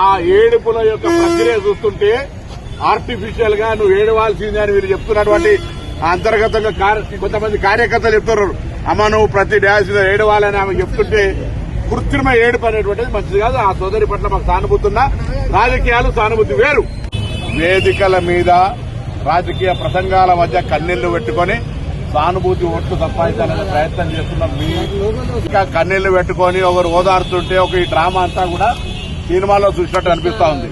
ఆ ఏడుపుల యొక్క ప్రక్రియ చూస్తుంటే ఆర్టిఫిషియల్గా నువ్వు ఏడవాల్సిందే అని మీరు చెప్తున్నటువంటి అంతర్గతంగా కొంతమంది కార్యకర్తలు చెప్తున్నారు. అమ్మ నువ్వు ప్రతి డ్యాన్స్ మీద ఏడవాలని ఆమె చెప్తుంటే కృత్రిమ ఏడుపు అనేటువంటిది మంచిది కాదు. ఆ సోదరి పట్ల మాకు సానుభూతి ఉన్నా రాజకీయాలు సానుభూతి వేరు. వేదికల మీద రాజకీయ ప్రసంగాల మధ్య కన్నీళ్ళు పెట్టుకొని సానుభూతి ఓట్లు సంపాదించాలనే ప్రయత్నం చేస్తున్నాం మీ. ఇంకా కన్నీళ్ళు పెట్టుకొని ఒకరు ఓదార్తుంటే ఒక ఈ డ్రామా అంతా కూడా సినిమాలో చూసినట్టు అనిపిస్తా ఉంది.